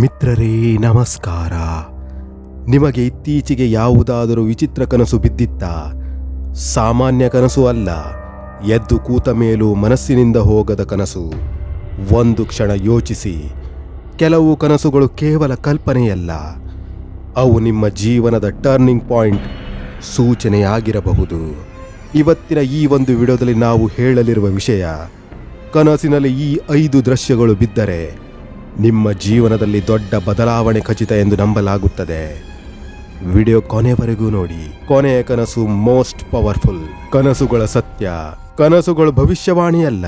ಮಿತ್ರರೇ, ನಮಸ್ಕಾರ. ನಿಮಗೆ ಇತ್ತೀಚೆಗೆ ಯಾವುದಾದರೂ ವಿಚಿತ್ರ ಕನಸು ಬಿದ್ದಿತ್ತ? ಸಾಮಾನ್ಯ ಕನಸು ಅಲ್ಲ, ಎದ್ದು ಕೂತ ಮೇಲೂ ಮನಸ್ಸಿನಿಂದ ಹೋಗದ ಕನಸು. ಒಂದು ಕ್ಷಣ ಯೋಚಿಸಿ, ಕೆಲವು ಕನಸುಗಳು ಕೇವಲ ಕಲ್ಪನೆಯಲ್ಲ, ಅವು ನಿಮ್ಮ ಜೀವನದ ಟರ್ನಿಂಗ್ ಪಾಯಿಂಟ್ ಸೂಚನೆಯಾಗಿರಬಹುದು. ಇವತ್ತಿನ ಈ ಒಂದು ವಿಡಿಯೋದಲ್ಲಿ ನಾವು ಹೇಳಲಿರುವ ವಿಷಯ, ಕನಸಿನಲ್ಲಿ ಈ ಐದು ದೃಶ್ಯಗಳು ಬಿದ್ದರೆ ನಿಮ್ಮ ಜೀವನದಲ್ಲಿ ದೊಡ್ಡ ಬದಲಾವಣೆ ಖಚಿತ ಎಂದು ನಂಬಲಾಗುತ್ತದೆ. ವಿಡಿಯೋ ಕೊನೆವರೆಗೂ ನೋಡಿ. ಕೊನೆಯ ಕನಸು ಮೋಸ್ಟ್ ಪವರ್ಫುಲ್. ಕನಸುಗಳ ಸತ್ಯ. ಕನಸುಗಳು ಭವಿಷ್ಯವಾಣಿಯಲ್ಲ.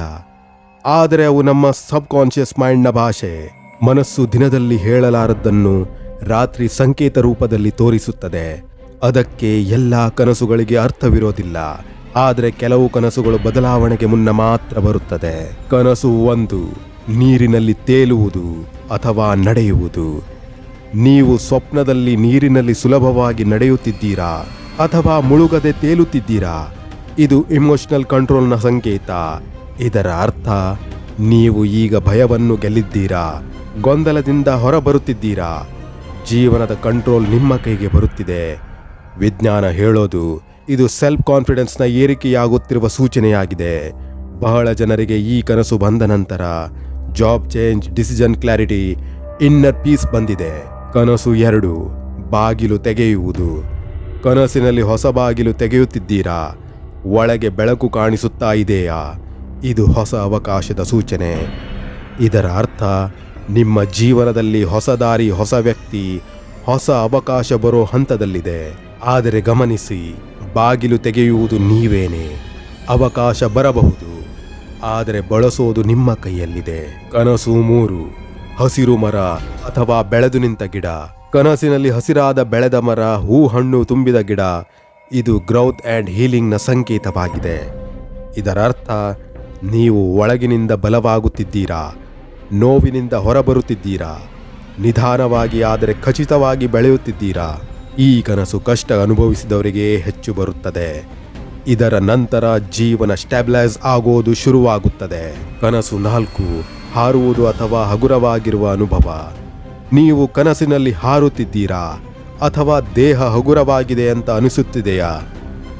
ಆದರೆ ಅವು ನಮ್ಮ ಸಬ್ ಕಾನ್ಶಿಯಸ್ ಮೈಂಡ್ನ ಭಾಷೆ. ಮನಸ್ಸು ದಿನದಲ್ಲಿ ಹೇಳಲಾರದ್ದನ್ನು ರಾತ್ರಿ ಸಂಕೇತ ರೂಪದಲ್ಲಿ ತೋರಿಸುತ್ತದೆ. ಅದಕ್ಕೆ ಎಲ್ಲ ಕನಸುಗಳಿಗೆ ಅರ್ಥವಿರೋದಿಲ್ಲ. ಆದರೆ ಕೆಲವು ಕನಸುಗಳು ಬದಲಾವಣೆಗೆ ಮುನ್ನ ಮಾತ್ರ ಬರುತ್ತದೆ. ಕನಸು ಒಂದು. ನೀರಿನಲ್ಲಿ ತೇಲುವುದು ಅಥವಾ ನಡೆಯುವುದು. ನೀವು ಸ್ವಪ್ನದಲ್ಲಿ ನೀರಿನಲ್ಲಿ ಸುಲಭವಾಗಿ ನಡೆಯುತ್ತಿದ್ದೀರಾ ಅಥವಾ ಮುಳುಗದೆ ತೇಲುತ್ತಿದ್ದೀರಾ? ಇದು ಇಮೋಷನಲ್ ಕಂಟ್ರೋಲ್ನ ಸಂಕೇತ. ಇದರ ಅರ್ಥ, ನೀವು ಈಗ ಭಯವನ್ನು ಗೆಲ್ಲಿದ್ದೀರಾ, ಗೊಂದಲದಿಂದ ಹೊರಬರುತ್ತಿದ್ದೀರಾ? ಜೀವನದ ಕಂಟ್ರೋಲ್ ನಿಮ್ಮ ಕೈಗೆ ಬರುತ್ತಿದೆ. ವಿಜ್ಞಾನ ಹೇಳೋದು, ಇದು ಸೆಲ್ಫ್ ಕಾನ್ಫಿಡೆನ್ಸ್ನ ಏರಿಕೆಯಾಗುತ್ತಿರುವ ಸೂಚನೆಯಾಗಿದೆ. ಬಹಳ ಜನರಿಗೆ ಈ ಕನಸು ಬಂದ ನಂತರ job change decision clarity inner peace ಬಂದಿದೆ. ಕನಸು ಎರಡು, ಬಾಗಿಲು ತೆಗೆಯುವುದು. ಕನಸಿನಲ್ಲಿ ಹೊಸ ಬಾಗಿಲು ತೆಗೆಯುತ್ತಿದ್ದೀರಾ? ಒಳಗೆ ಬೆಳಕು ಕಾಣಿಸುತ್ತಾ ಇದೆಯಾ? ಇದು ಹೊಸ ಅವಕಾಶದ ಸೂಚನೆ. ಇದರ ಅರ್ಥ, ನಿಮ್ಮ ಜೀವನದಲ್ಲಿ ಹೊಸ ದಾರಿ, ಹೊಸ ವ್ಯಕ್ತಿ, ಹೊಸ ಅವಕಾಶ ಬರೋ ಹಂತದಲ್ಲಿದೆ. ಆದರೆ ಗಮನಿಸಿ, ಬಾಗಿಲು ತೆಗೆಯುವುದು ನೀವೇನೆ. ಅವಕಾಶ ಬರಬಹುದು. ಆದರೆ ಬಳಸೋದು ನಿಮ್ಮ ಕೈಯಲ್ಲಿದೆ. ಕನಸು ಮೂರು. ಹಸಿರು ಮರ ಅಥವಾ ಬೆಳೆದು ನಿಂತ ಗಿಡ. ಕನಸಿನಲ್ಲಿ ಹಸಿರಾದ ಬೆಳೆದ ಮರ ಹೂ ಹಣ್ಣು ತುಂಬಿದ ಗಿಡ. ಇದು ಗ್ರೌತ್ ಆ್ಯಂಡ್ ಹೀಲಿಂಗ್ನ ಸಂಕೇತವಾಗಿದೆ. ಇದರರ್ಥ, ನೀವು ಒಳಗಿನಿಂದ ಬಲವಾಗುತ್ತಿದ್ದೀರಾ? ನೋವಿನಿಂದ ಹೊರಬರುತ್ತಿದ್ದೀರಾ? ನಿಧಾನವಾಗಿ ಆದರೆ ಖಚಿತವಾಗಿ ಬೆಳೆಯುತ್ತಿದ್ದೀರಾ? ಈ ಕನಸು ಕಷ್ಟ ಅನುಭವಿಸಿದವರಿಗೆ ಹೆಚ್ಚು ಬರುತ್ತದೆ. ಇದರ ನಂತರ ಜೀವನ ಸ್ಟ್ಯಾಬ್ಲೈಸ್ ಆಗೋದು ಶುರುವಾಗುತ್ತದೆ. ಕನಸು ನಾಲ್ಕು, ಹಾರುವುದು ಅಥವಾ ಹಗುರವಾಗಿರುವ ಅನುಭವ. ನೀವು ಕನಸಿನಲ್ಲಿ ಹಾರುತ್ತಿದ್ದೀರಾ ಅಥವಾ ದೇಹ ಹಗುರವಾಗಿದೆ ಅಂತ ಅನಿಸುತ್ತಿದೆಯಾ?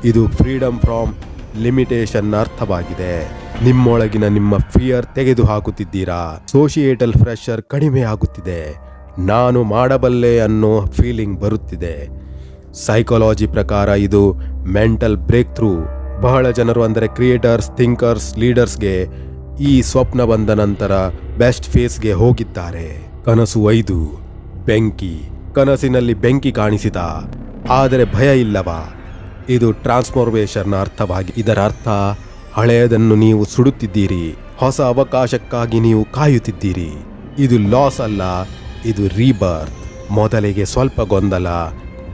ಇದು ಫ್ರೀಡಮ್ ಫ್ರಾಮ್ ಲಿಮಿಟೇಷನ್ ಅರ್ಥವಾಗಿದೆ. ನಿಮ್ಮೊಳಗಿನ ನಿಮ್ಮ ಫಿಯರ್ ತೆಗೆದು ಹಾಕುತ್ತಿದ್ದೀರಾ ಸೋಶಿಯೇಟಲ್ ಪ್ರೆಷರ್ ಕಡಿಮೆ ಆಗುತ್ತಿದೆ. ನಾನು ಮಾಡಬಲ್ಲೆ ಅನ್ನೋ ಫೀಲಿಂಗ್ ಬರುತ್ತಿದೆ. ಸೈಕಾಲಜಿ ಪ್ರಕಾರ ಇದು ಮೆಂಟಲ್ ಬ್ರೇಕ್ ಥ್ರೂ ಬಹಳ ಜನರು ಅಂದರೆ ಕ್ರಿಯೇಟರ್ಸ್, ಥಿಂಕರ್ಸ್, ಲೀಡರ್ಸ್ಗೆ ಈ ಸ್ವಪ್ನ ಬಂದ ನಂತರ ಬೆಸ್ಟ್ ಫೇಸ್ಗೆ ಹೋಗಿದ್ದಾರೆ. ಕನಸು ಐದು. ಬೆಂಕಿ. ಕನಸಿನಲ್ಲಿ ಬೆಂಕಿ ಕಾಣಿಸಿದ. ಆದರೆ ಭಯ ಇಲ್ಲವಾ? ಇದು ಟ್ರಾನ್ಸ್ಫಾರ್ಮೇಷನ್ನ ಅರ್ಥವಾಗಿ ಇದರ ಅರ್ಥ ಹಳೆಯದನ್ನು ನೀವು ಸುಡುತ್ತಿದ್ದೀರಿ. ಹೊಸ ಅವಕಾಶಕ್ಕಾಗಿ ನೀವು ಕಾಯುತ್ತಿದ್ದೀರಿ. ಇದು ಲಾಸ್ ಅಲ್ಲ, ಇದು ರೀಬರ್ತ್. ಮೊದಲಿಗೆ ಸ್ವಲ್ಪ ಗೊಂದಲ,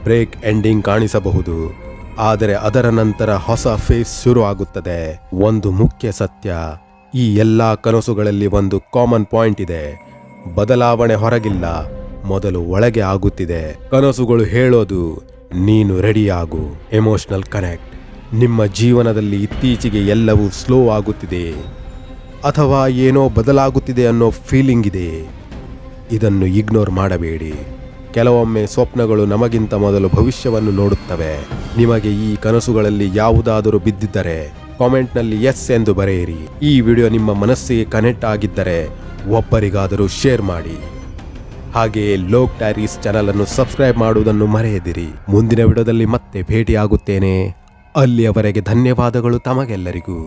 ಬ್ರೇಕ್ ಎಂಡಿಂಗ್ ಕಾಣಿಸಬಹುದು. ಆದರೆ ಅದರ ನಂತರ ಹೊಸ ಫೇಸ್ ಶುರು ಆಗುತ್ತದೆ. ಒಂದು ಮುಖ್ಯ ಸತ್ಯ, ಈ ಎಲ್ಲ ಕನಸುಗಳಲ್ಲಿ ಒಂದು ಕಾಮನ್ ಪಾಯಿಂಟ್ ಇದೆ. ಬದಲಾವಣೆ ಹೊರಗಿಲ್ಲ, ಮೊದಲು ಒಳಗೆ ಆಗುತ್ತಿದೆ. ಕನಸುಗಳು ಹೇಳೋದು, ನೀನು ರೆಡಿಯಾಗು ಎಮೋಷನಲ್ ಕನೆಕ್ಟ್ ನಿಮ್ಮ ಜೀವನದಲ್ಲಿ ಇತ್ತೀಚೆಗೆ ಎಲ್ಲವೂ ಸ್ಲೋ ಆಗುತ್ತಿದೆ. ಅಥವಾ ಏನೋ ಬದಲಾಗುತ್ತಿದೆ ಅನ್ನೋ ಫೀಲಿಂಗ್ ಇದೆ. ಇದನ್ನು ಇಗ್ನೋರ್ ಮಾಡಬೇಡಿ. ಕೆಲವೊಮ್ಮೆ ಸ್ವಪ್ನಗಳು ನಮಗಿಂತ ಮೊದಲು ಭವಿಷ್ಯವನ್ನು ನೋಡುತ್ತವೆ. ನಿಮಗೆ ಈ ಕನಸುಗಳಲ್ಲಿ ಯಾವುದಾದರೂ ಬಿದ್ದಿದ್ದರೆ ಕಾಮೆಂಟ್ನಲ್ಲಿ ಎಸ್ ಎಂದು ಬರೆಯಿರಿ. ಈ ವಿಡಿಯೋ ನಿಮ್ಮ ಮನಸ್ಸಿಗೆ ಕನೆಕ್ಟ್ ಆಗಿದ್ದರೆ ಒಬ್ಬರಿಗಾದರೂ ಶೇರ್ ಮಾಡಿ. ಹಾಗೆಯೇ ಲೋಕ್ ಟ್ಯಾರೀಸ್ ಚಾನಲ್ ಅನ್ನು ಸಬ್ಸ್ಕ್ರೈಬ್ ಮಾಡುವುದನ್ನು ಮರೆಯದಿರಿ. ಮುಂದಿನ ವಿಡಿಯೋದಲ್ಲಿ ಮತ್ತೆ ಭೇಟಿಯಾಗುತ್ತೇನೆ. ಅಲ್ಲಿಯವರೆಗೆ ಧನ್ಯವಾದಗಳು ತಮಗೆಲ್ಲರಿಗೂ.